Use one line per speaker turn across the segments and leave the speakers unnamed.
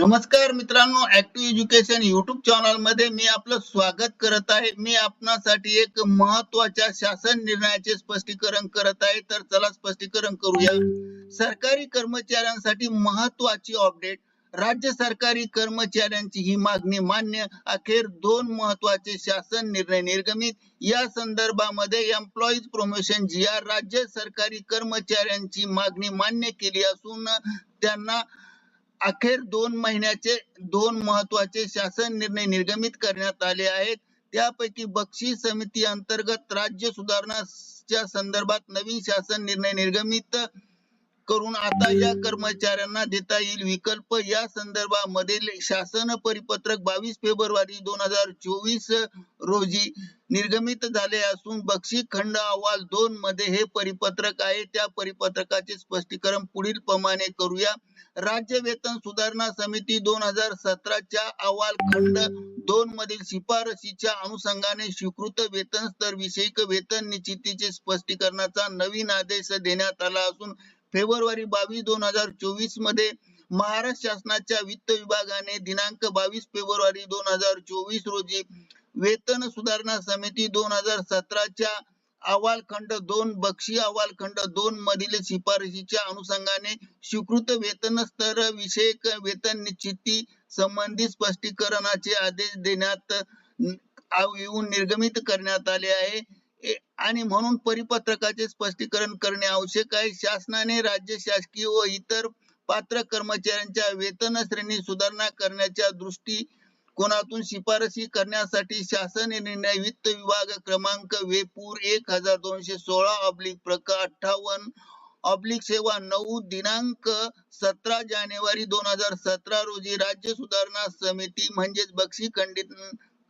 नमस्कार मित्रांनो active education YouTube चॅनलमध्ये मी आपलं स्वागत करत आहे. मी आपणासाठी एक महत्त्वाच्या शासन निर्णयाचे स्पष्टीकरण करत आहे. तर चला स्पष्टीकरण करूया. सरकारी कर्मचाऱ्यांसाठी महत्वाची अपडेट राज्य सरकारी कर्मचाऱ्यांची ही मागणी मान्य. अखेर दोन महत्त्वाचे शासन निर्णय निर्गमित. या संदर्भामध्ये एम्प्लॉईज प्रमोशन जी आर राज्य सरकारी कर्मचाऱ्यांची मागणी मान्य केली असून त्यांना अखेर दोन महिन्याचे दोन महत्त्वाचे शासन निर्णय निर्गमित करण्यात आले आहेत. त्यापैकी बक्षीस समिती अंतर्गत राज्य सुधारणाच्या संदर्भात नवीन शासन निर्णय निर्गमित करून आता या कर्मचाऱ्यांना देता येईल विकल्प. या संदर्भामध्ये शासन परिपत्रक बावीस फेब्रुवारी दोन हजार चोवीस रोजी निर्गमित झाले असून बक्षी खंड अहवाल दोन मध्ये हे परिपत्रक आहे. त्या परिपत्रकाचे स्पष्टीकरण पुढील प्रमाणे करूया. राज्य वेतन सुधारणा समिती दोन हजार सतराच्या अहवाल खंड दोन मधील शिफारशीच्या अनुषंगाने स्वीकृत वेतन स्तर विषयक वेतन निश्चितीचे स्पष्टीकरणाचा नवीन आदेश देण्यात आला असून फेब्रुवारी बावीस दोन हजार चोवीसमध्ये महाराष्ट्र शासनाच्या वित्त विभागाने दिनांक बावीस फेब्रुवारी दोन हजार चोवीस रोजी वेतन सुधारणा समिती दोन हजार सतराच्या अहवाल खंड दोन बक्षी अहवाल खंड दोन मधील शिफारशीच्या अनुषंगाने स्वीकृत वेतन स्तर विषयक वेतन निश्चिती संबंधित स्पष्टीकरणाचे आदेश देण्यात येऊन निर्गमित करण्यात आले आहे. आणि म्हणून परिपत्रकाचे स्पष्टीकरण करणे आवश्यक आहे. शासनाने राज्य शासकीय व इतर पात्र कर्मचाऱ्यांच्या वेतन श्रेणी सुधारणा करण्याच्या दृष्टी कोणातून शिफारसी करण्यासाठी शासन निर्णय वित्त विभाग क्रमांक वेपूर एक हजार दोनशे सोळा ऑब्लिक प्रकार अठ्ठावन्न ऑब्लिक सेवा नऊ दिनांक सतरा जानेवारी दोन हजार सतरा रोजी राज्य सुधारणा समिती म्हणजेच बक्षी खंडित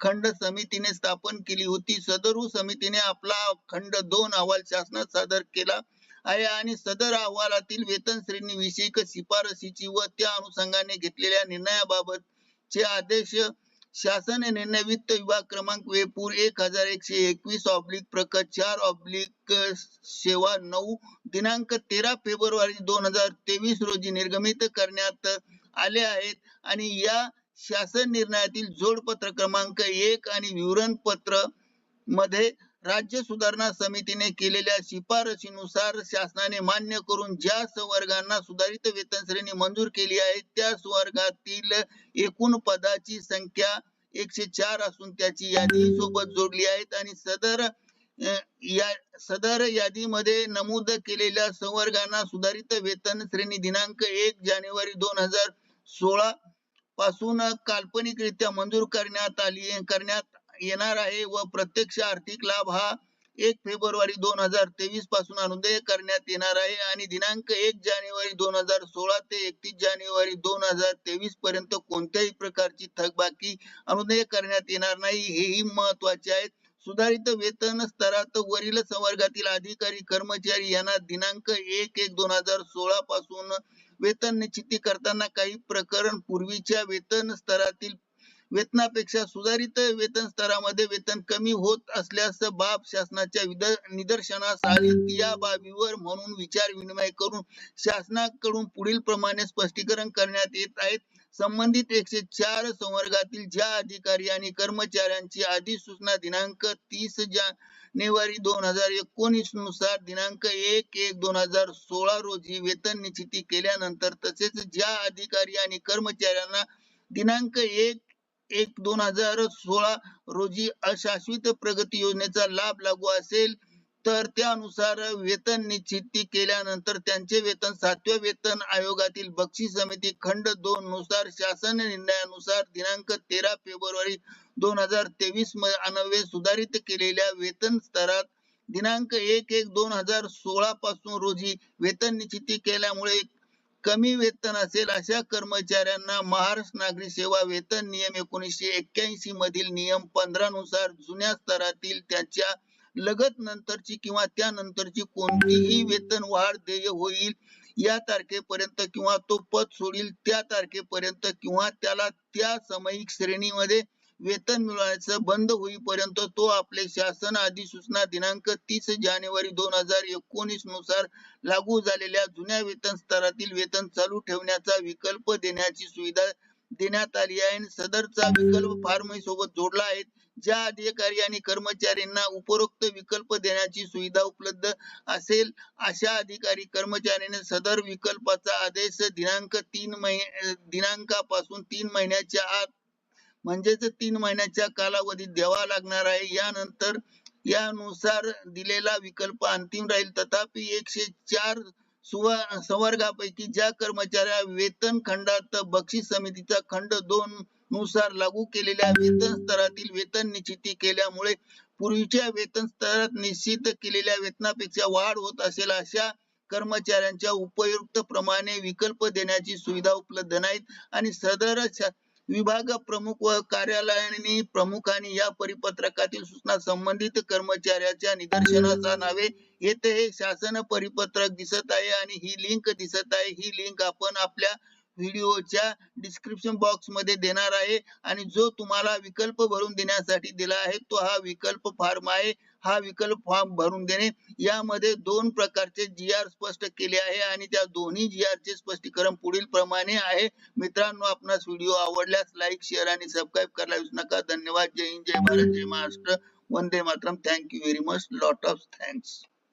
खंड समितीने स्थापन केली होती. सदरू समितीने आपला खंड दोन अहवाल शासनात सादर केला आहे आणि सदर अहवालातील वेतन श्रेणी विषयक शिफारसीची व त्या अनुषंगाने घेतलेल्या निर्णयाबाबतचे आदेश शासन निर्णय वित्त विभाग क्रमांक वेपूर एक हजार एकशे एकवीस ऑब्लिक प्रकट चार ऑब्लिक सेवा नऊ दिनांक तेरा फेब्रुवारी दोन हजार तेवीस रोजी निर्गमित करण्यात आले आहेत. आणि या शासन निर्णयातील जोडपत्र क्रमांक एक आणि विवरण पत्रमध्ये राज्य सुधारणा समितीने केलेल्या शिफारशीनुसार शासनाने मान्य करून ज्या संवर्गांना सुधारित वेतन श्रेणी मंजूर केली आहे त्या संवर्गातील एकूण पदाची संख्या एकशे चार असून त्याची यादी सोबत जोडली आहेत आणि सदर या सदर यादीमध्ये नमूद केलेल्या संवर्गांना सुधारित वेतन श्रेणी दिनांक एक जानेवारी दोन हजार सोळा पासून काल्पनिकरित्या मंजूर करण्यात आली करण्यात येणार आहे व प्रत्यक्ष आर्थिक लाभ हा एक फेब्रुवारी दोन हजार तेवीसपासून अनुदय करण्यात येणार आहे आणि दिनांक एक जानेवारी दोन हजार सोळा ते एकतीस जानेवारी दोन हजार तेवीस पर्यंत कोणत्याही प्रकारची थकबाकी अनुदय करण्यात येणार नाही. हेही महत्त्वाचे आहे. सुधारित वेतन स्तरात वरील संवर्गातील अधिकारी कर्मचारी यांना दिनांक एक एक दोन हजार सोळा पासून वेतन निश्चिती करताना काही प्रकरण पूर्वीच्या वेतन स्तरातील वेतनापेक्षा सुधारित वेतन स्तरामध्ये वेतन कमी होत असल्यास बाब शासनाच्या विद- निदर्शनास आली या बाबीवर म्हणून विचार विनिमय करून शासनाकडून पुढील प्रमाणे स्पष्टीकरण करण्यात येत आहेत संबंधित एकशे चार संवर्गातील ज्या अधिकारी आणि कर्मचाऱ्यांची अधिसूचना दिनांक तीस जानेवारी दोन हजार एकोणीसनुसार दिनांक एक एक दोन हजार सोळा रोजी वेतन निश्चिती केल्यानंतर तसेच ज्या अधिकारी आणि कर्मचाऱ्यांना दिनांक एक एक दोन हजार सोळा रोजी अशाश्वत प्रगती योजनेचा लाभ लागू असेल तर त्यानुसार वेतन निश्चिती केल्यानंतर त्यांचे वेतन सातव्या वेतन आयोगातील बक्षीस समिती खंड दोन नुसार शासन निर्णयानुसार दिनांक तेरा फेब्रुवारी दोन हजार तेवीस अन्वये सुधारित केलेल्या वेतन स्तरात दिनांक एक एक दोन हजार सोळा पासून रोजी वेतन निश्चिती केल्यामुळे कमी वेतन असेल अशा कर्मचाऱ्यांना महाराष्ट्र नागरी सेवा वेतन नियम एकोणीसशे एक्क्याऐंशी मधील नियम पंधरा नुसार जुन्या स्तरातील त्याच्या लगत नंतरची किंवा त्यानंतरची कोणतीही वेतन वाढ देय होईल या तारखेपर्यंत किंवा तो पद सोडील त्या तारखेपर्यंत किंवा त्याला त्या सामायिक श्रेणीमध्ये वेतन मिळवायचं बंद होईपर्यंत तो आपले शासन अधिसूचना दिनांक तीस जानेवारी दोन हजार एकोणीसनुसार लागू झालेल्या जुन्या वेतन स्तरातील वेतन चालू ठेवण्याचा विकल्प देण्याची सुविधा देण्यात आली आहे. आणि सदरचा विकल्प फार्मही सोबत जोडला आहे. ज्या अधिकारी आणि कर्मचाऱ्यांना उपरोक्त विकल्प देण्याची सुविधा उपलब्ध असेल अशा अधिकारी कर्मचाऱ्यांनी सदर विकल्पाचा आदेश दिनांक तीन महिने दिनांकापासून तीन महिन्याच्या आत म्हणजेच तीन महिन्याच्या कालावधीत द्यावा लागणार आहे. यानंतर यानुसार दिलेला विकल्प अंतिम राहील. तथापि एकशे चार सुव- संवर्गापैकी ज्या कर्मचाऱ्या वेतन खंडात बक्षीस समितीचा खंड दोन नुसार लागू केलेल्या वेतन स्तरातील वेतन निश्चिती केल्यामुळे पूर्वीच्या वेतन स्तरात निश्चित केलेल्या वेतनापेक्षा वाढ होत असेल अशा कर्मचाऱ्यांच्या उपयुक्त प्रमाणे विकल्प देण्याची सुविधा उपलब्ध नाहीत. आणि सदर विभाग प्रमुख व कार्यालयाने प्रमुखांनी या परिपत्रकातील सूचना संबंधित कर्मचाऱ्याच्या निदर्शनाचा नावे येथे हे शासन परिपत्रक दिसत आहे आणि ही लिंक दिसत आहे. ही लिंक आपण आपल्या व्हिडिओच्या डिस्क्रिप्शन बॉक्समध्ये देणार आहे. आणि जो तुम्हाला विकल्प भरून देण्यासाठी दिला आहे तो हा विकल्प फॉर्म आहे. हा विकल्प फॉर्म भरून देणे. यामध्ये दोन प्रकारचे जी आर स्पष्ट केले आहे आणि त्या दोन्ही जी आर चे स्पष्टीकरण पुढील प्रमाणे आहे. मित्रांनो आपणास व्हिडिओ आवडल्यास लाईक शेअर आणि सबस्क्राईब करायला विसरू नका. धन्यवाद. जय हिंद. जय भारत. जय महाराष्ट्र. वंदे Mataram. Thank you very much lot of thanks